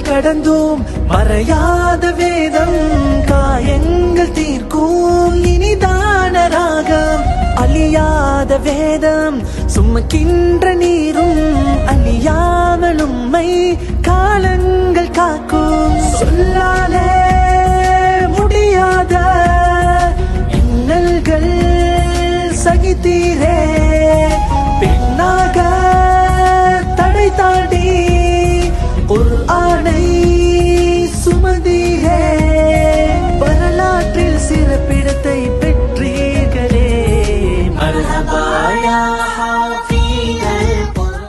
கடந்தோம். மறையாத வேதம் காயங்கள் தீர்க்கும். இனிதான ராகம் அழியாத வேதம். சுமக்கின்ற நீரும் அழியாமல் உம்மை காலங்கள் காக்கும். சொல்லாலே முடியாத இன்னல்கள் சகித்தீரே. பெண்ணாக